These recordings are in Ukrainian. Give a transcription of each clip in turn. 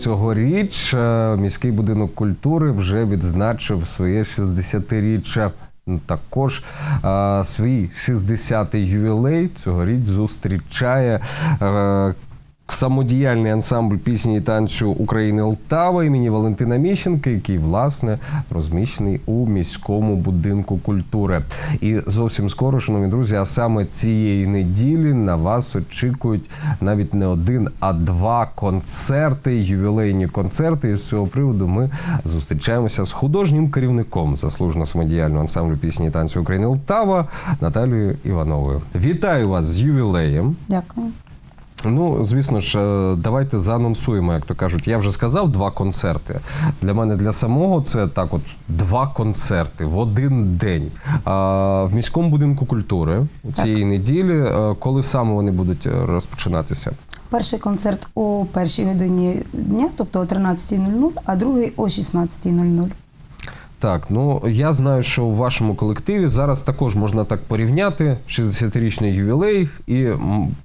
цьогоріч е, міський будинок культури вже відзначив своє 60-річчя. Ну, Також а, свій 60-й ювілей цьогоріч зустрічає е, самодіяльний ансамбль пісні і танцю України Лтава імені Валентина Міщенка, який власне розміщений у міському будинку культури. І зовсім скоро, шановні друзі, а саме цієї неділі на вас очікують навіть не один, а два концерти, ювілейні концерти. І з цього приводу ми зустрічаємося з художнім керівником заслужено самодіяльного ансамблю пісні і танцю України Лтава Наталією Івановою. Вітаю вас з ювілеєм. Дякую. Ну, звісно ж, е, давайте заанонсуємо, як то кажуть. Я вже сказав два концерти. Для мене для самого це так, от два концерти в один день. А, в міському будинку культури цієї неділі. Е, Коли саме вони будуть е, розпочинатися? Перший концерт о першій годині дня, тобто о 13.00, а другий о 16.00. Так, ну я знаю, що у вашому колективі зараз також можна так порівняти 60-річний ювілей і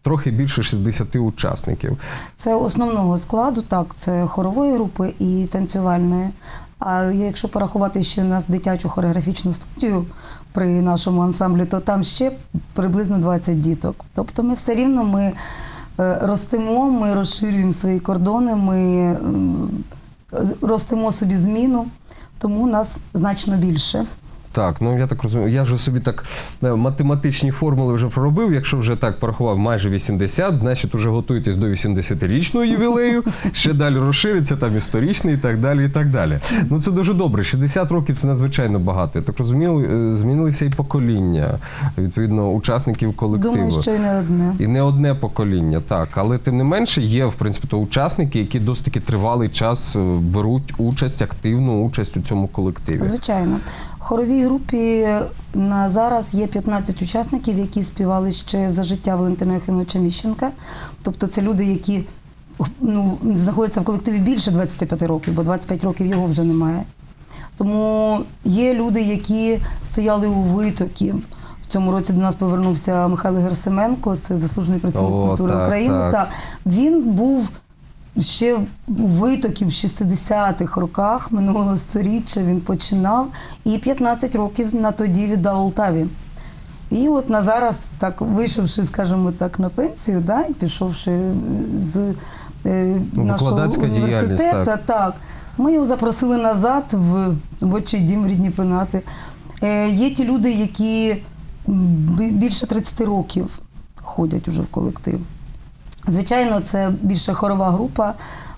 трохи більше 60 учасників. Це основного складу, так, це хорової групи і танцювальної. А якщо порахувати ще нас дитячу хореографічну студію при нашому ансамблі, то там ще приблизно 20 діток. Тобто ми все рівно ми е, ростемо, ми розширюємо свої кордони, ми ростимо собі зміну, тому нас значно більше. Так, ну я так розумію. Я вже собі так е, математичні формули вже проробив. Якщо вже так порахував майже 80, значить вже готуєтесь до 80-річного ювілею. Ще далі розшириться там історичний і так далі. І так далі. Ну це дуже добре. 60 років це надзвичайно багато. Я так розумію, е, змінилися і покоління відповідно учасників колективу. Думаю, що й не одне. І не одне покоління, так. Але тим не менше є, в принципі, то учасники, які досить таки тривалий час е, беруть участь, активну участь у цьому колективі. Звичайно. Хоровій групі на зараз є 15 учасників, які співали ще за життя Валентина Єхимовича Міщенка. Тобто це люди, які ну, знаходяться в колективі більше 25 років, бо 25 років його вже немає. Тому є люди, які стояли у витоків. В цьому році до нас повернувся Михайло Герсименко, це заслужений працівник О, культури так, України. так. Та він був ще у витоків в 60-х роках минулого сторіччя. Він починав і 15 років на тоді віддав Олтаві. І от на зараз, так вийшовши, скажімо так, на пенсію, да, і пішовши з е, Ну, нашого університету, так. так. Ми його запросили назад в, в отчий дім рідні пенати. Е, є ті люди, які більше 30 років ходять уже в колектив. Звичайно, це більше хорова група,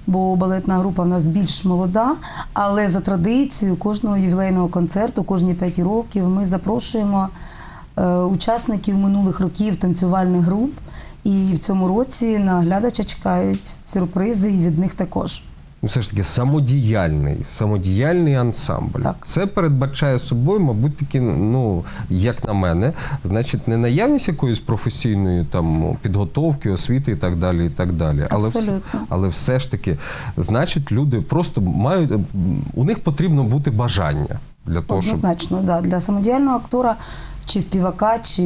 бо балетна група в нас більш молода. Але за традицією кожного ювілейного концерту, кожні 5 років, ми запрошуємо е, учасників минулих років танцювальних груп. І в цьому році на глядача чекають сюрпризи, і від них також. Ну, все ж таки самодіяльний, самодіяльний ансамбль. Так. Це передбачає собою, мабуть, таки, ну як на мене, значить, не наявність якоїсь професійної там підготовки, освіти і так далі. І так далі. Але, все, Абсолютно. але все ж таки, значить, люди просто мають у них потрібно бути бажання для того, щоб Однозначно, да. для самодіяльного актора, чи співака, чи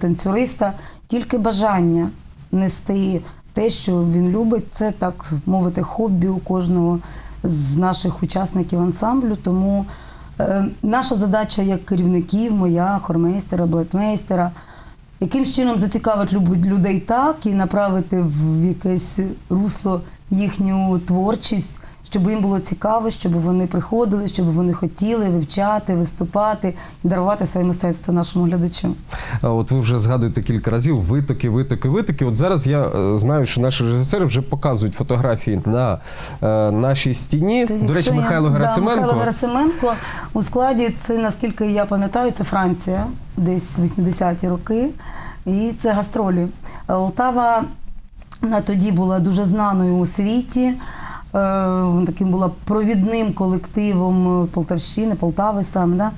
танцюриста тільки бажання нести те, що він любить, це так мовити, хобі у кожного з наших учасників ансамблю. Тому е, наша задача як керівників, моя, хормейстера, балетмейстера, яким чином зацікавити людей так і направити в якесь русло їхню творчість, щоб їм було цікаво, щоб вони приходили, щоб вони хотіли вивчати, виступати і дарувати своє мистецтво нашому глядачу. А От ви вже згадуєте кілька разів витоки, витоки, витоки. От зараз я е, знаю, що наші режисери вже показують фотографії на е, нашій стіні. Це, До речі, я- Михайло Да, Герасименко. Михайло Герасименко у складі це, наскільки я пам'ятаю, це Франція, десь 80-ті роки. І це гастролі. Полтава на тоді була дуже знаною у світі. Е, Таким була провідним колективом е, Полтавщини, Полтави саме. Да?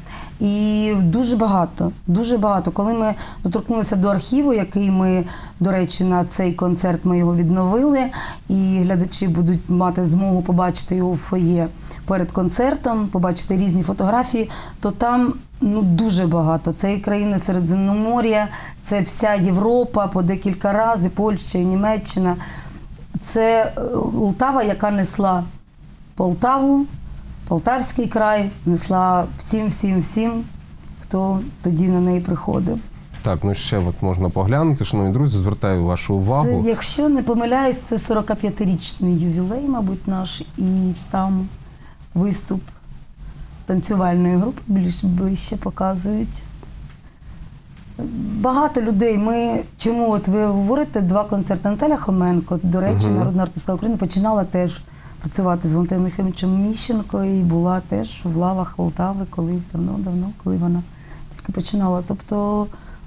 І дуже багато, дуже багато. Коли ми доторкнулися до архіву, який ми, до речі, на цей концерт ми його відновили, і глядачі будуть мати змогу побачити його в фоє перед концертом, побачити різні фотографії, то там ну дуже багато. Це і країни Середземномор'я, це вся Європа по декілька разів, Польща і Німеччина. Це е, Лтава, яка несла Полтаву, Полтавський край, несла всім, всім, всім, хто тоді на неї приходив. Так, ну ще от можна поглянути, шановні друзі, звертаю вашу увагу. Це, якщо не помиляюсь, це 45-річний ювілей, мабуть, наш, і там виступ танцювальної групи більш ближче показують. Багато людей. Ми чому от ви говорите два концерти Наталя Хоменко, до речі, Мгм. народна артистка України починала теж працювати з Валентином Михайловичем Міщенко і була теж в лавах Полтави колись давно-давно, коли вона тільки починала. Тобто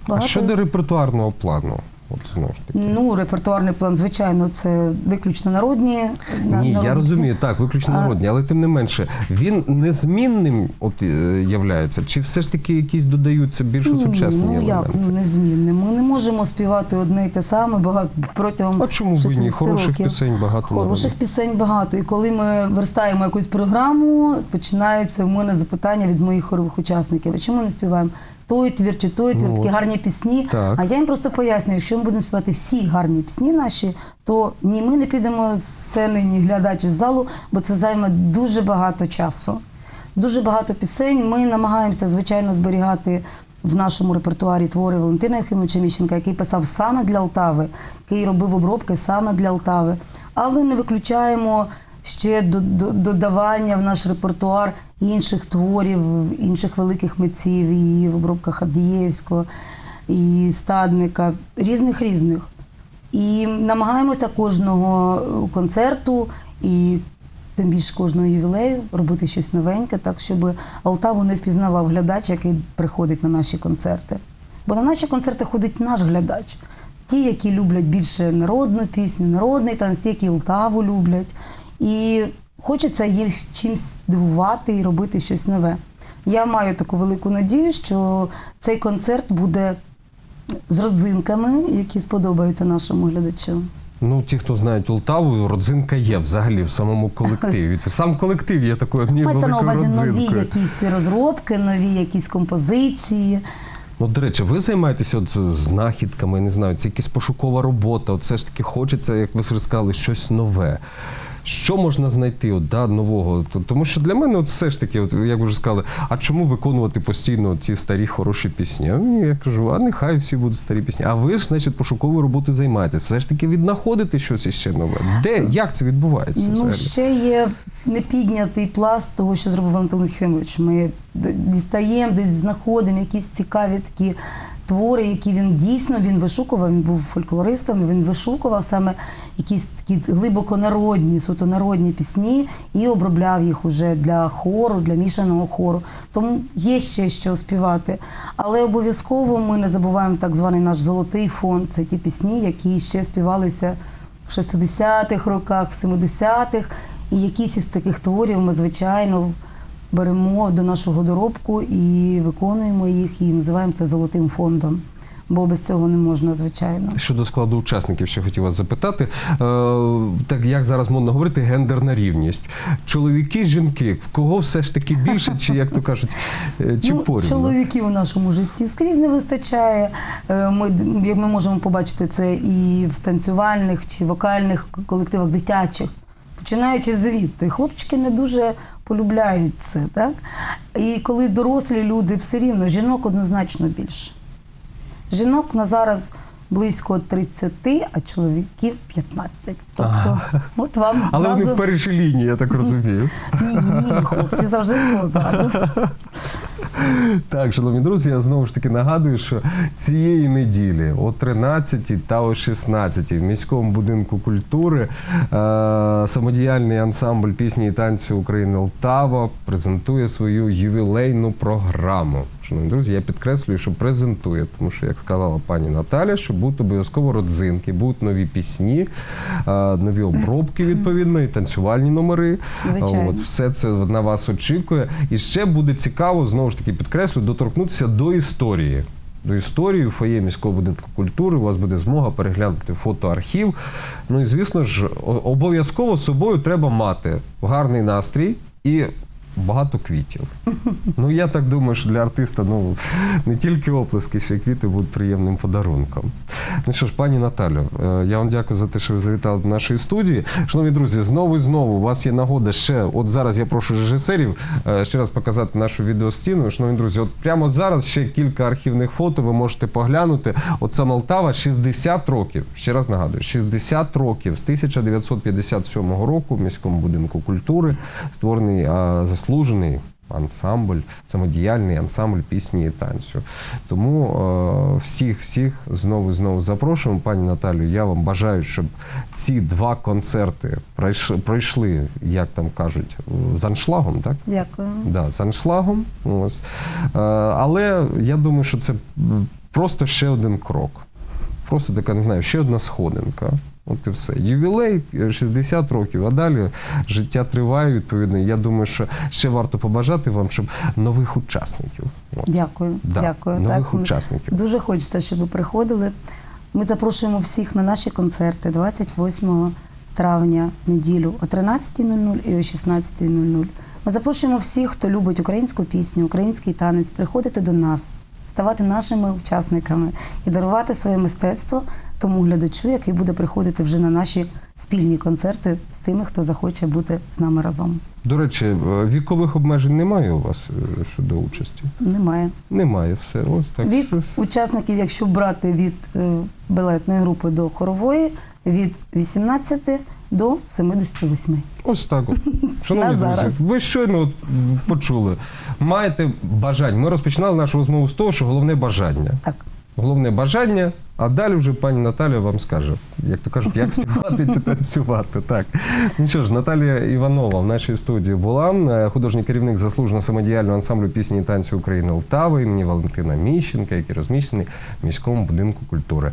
А щодо репертуарного плану, от знову ж таки. Ну, репертуарний план, звичайно, це виключно народні. на- Ні, я народні розумію, так, виключно А- народні, але тим не менше, він незмінним от, е, являється, чи все ж таки якісь додаються більш сучасні ну, як, ну, незмінне. Ми не можемо співати одне і те саме багато протягом А чому і ні? Хороших років. пісень багато Хороших народних. пісень багато. І коли ми верстаємо якусь програму, починаються в мене запитання від моїх хорових учасників. А чому не співаємо той твір чи той твір, такі гарні пісні. Так. А я їм просто пояснюю, якщо ми будемо співати всі гарні пісні наші, то ні ми не підемо з сцени, ні глядач з залу, бо це займе дуже багато часу. Дуже багато пісень. Ми намагаємося, звичайно, зберігати в нашому репертуарі твори Валентина Єхимовича Міщенка, який писав саме для Алтави, який робив обробки саме для Алтави. Але не виключаємо ще до- до- додавання в наш репертуар інших творів, інших великих митців, і в обробках Авдієвського, і Стадника, різних різних. І намагаємося кожного е, концерту і тим більше кожного ювілею робити щось новеньке, так щоб Алтаву не впізнавав глядач, який приходить на наші концерти. Бо на наші концерти ходить наш глядач. Ті, які люблять більше народну пісню, народний танець, які Алтаву люблять. І хочеться їх чимось дивувати і робити щось нове. Я маю таку велику надію, що цей концерт буде з родзинками, які сподобаються нашому глядачу. Ну, ті, хто знають Полтаву, родзинка є взагалі в самому колективі. Сам колектив є такою однією Мається на увазі нові якісь розробки, нові якісь композиції. Ну, до речі, ви займаєтеся от знахідками, не знаю, це якась пошукова робота. От все ж таки хочеться, як ви сказали, щось нове. Що можна знайти от, да, нового? Тому що для мене от все ж таки, от, як ви вже сказали, а чому виконувати постійно ці старі хороші пісні? А я кажу, а нехай всі будуть старі пісні. А ви ж, значить, пошуковою роботою займаєтесь. Все ж таки віднаходите щось іще нове. Де? Як це відбувається? Ну, взагалі? ще є непіднятий пласт того, що зробив Валентин Єхимович. Ми дістаємо, десь знаходимо якісь цікаві такі твори, які він дійсно він вишукував. Він був фольклористом, він вишукував саме якісь такі глибоко народні, суто народні пісні і обробляв їх уже для хору, для мішаного хору. Тому є ще що співати. Але обов'язково ми не забуваємо так званий наш золотий фонд. Це ті пісні, які ще співалися в 60-х роках, в 70-х. І якісь із таких творів ми, звичайно, беремо до нашого доробку і виконуємо їх, і називаємо це золотим фондом. Бо без цього не можна, звичайно. Щодо складу учасників, ще хотів вас запитати. Е, так як зараз модно говорити, гендерна рівність. Чоловіки, жінки, в кого все ж таки більше, чи як то кажуть, е, чи ну, порівну? чоловіків у нашому житті скрізь не вистачає. Е, Ми, як ми можемо побачити це і в танцювальних чи вокальних колективах дитячих. Починаючи звідти, хлопчики не дуже полюбляють це, так? І коли дорослі люди все рівно, жінок однозначно більше. Жінок на зараз близько 30, а чоловіків 15. Тобто, от вам Але вони в першій лінії, я так розумію. Ні, ні, хлопці завжди позаду. Так, шановні друзі, я знову ж таки нагадую, що цієї неділі о 13 та о 16 в міському будинку культури е, самодіяльний ансамбль пісні і танцю України Лтава презентує свою ювілейну програму. Шановні друзі, я підкреслюю, що презентує, тому що, як сказала пані Наталя, що будуть обов'язково родзинки, будуть нові пісні, нові обробки відповідно, і танцювальні номери. Звичайно. От, все це на вас очікує. І ще буде цікаво, знову ж таки підкреслю, доторкнутися до історії. До історії фоє міського будинку культури у вас буде змога переглянути фотоархів. Ну і звісно ж, обов'язково з собою треба мати гарний настрій і багато квітів. Ну я так думаю, що для артиста ну не тільки оплески, ще й квіти будуть приємним подарунком. Ну що ж, пані Наталю, е, я вам дякую за те, що ви завітали до нашої студії. Шановні друзі, знову і знову у вас є нагода ще. От зараз я прошу режисерів е, ще раз показати нашу відеостіну. Шановні друзі, от прямо зараз ще кілька архівних фото ви можете поглянути. От сам Алтава 60 років. Ще раз нагадую, 60 років з 1957 року в міському будинку культури створений а, заслужений ансамбль, самодіяльний ансамбль пісні і танцю. Тому е, всіх, всіх знову і знову запрошуємо. Пані Наталю, я вам бажаю, щоб ці два концерти пройшли, пройшли як там кажуть, з аншлагом, так? Дякую. Да, з аншлагом. Ось. Е, але я думаю, що це просто ще один крок. Просто така, не знаю, ще одна сходинка. От і все. Ювілей е, 60 років, а далі життя триває, відповідно. Я думаю, що ще варто побажати вам, щоб нових учасників. От. Дякую. Да, Дякую. нових Так, учасників. Дуже хочеться, щоб ви приходили. Ми запрошуємо всіх на наші концерти 28 травня, неділю о 13.00 і о 16.00. Ми запрошуємо всіх, хто любить українську пісню, український танець, приходити до нас, ставати нашими учасниками і дарувати своє мистецтво тому глядачу, який буде приходити вже на наші спільні концерти з тими, хто захоче бути з нами разом. До речі, е, вікових обмежень немає у вас е, щодо участі? Немає. Немає все. Ось так. Вік учасників, якщо брати від е, балетної групи до хорової, від 18 до 78. Ось так. От. Шановні друзі, ви щойно от почули. Маєте бажання. Ми розпочинали нашу розмову з того, що головне бажання. Так. Головне бажання, а далі вже пані Наталя вам скаже, як то кажуть, як співати чи танцювати. Так. Ну що ж, Наталія Іванова в нашій студії була, е, художній керівник заслужено самодіяльного ансамблю пісні і танцю України Лтави імені Валентина Міщенка, який розміщений в міському будинку культури.